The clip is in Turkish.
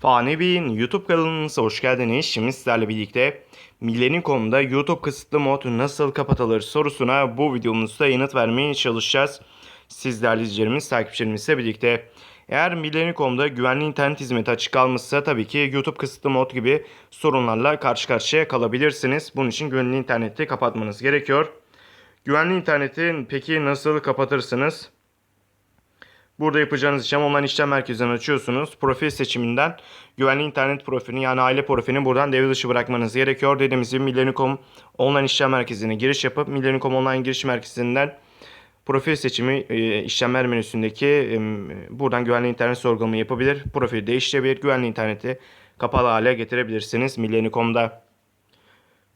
Fani Bey'in YouTube kanalımıza hoş geldiniz. Şimdi sizlerle birlikte Millennium.com'da YouTube kısıtlı mod nasıl kapatılır sorusuna bu videomuzda yanıt vermeye çalışacağız. Siz değerli izleyicilerimiz, takipçilerimizle birlikte. Eğer Millennium.com'da güvenli internet hizmeti açık kalmışsa tabii ki YouTube kısıtlı mod gibi sorunlarla karşı karşıya kalabilirsiniz. Bunun için güvenli interneti kapatmanız gerekiyor. Güvenli interneti peki nasıl kapatırsınız? Burada yapacağınız işlem online işlem merkezinden açıyorsunuz. Profil seçiminden güvenli internet profilini yani aile profilini buradan devre dışı bırakmanız gerekiyor. Dediğimiz gibi Millennium online işlem merkezine giriş yapıp Millennium online giriş merkezinden profil seçimi e, işlemler menüsündeki e, buradan güvenli internet sorgulamayı yapabilir. Profili değiştirebilir. Güvenli interneti kapalı hale getirebilirsiniz Millennium.com'da.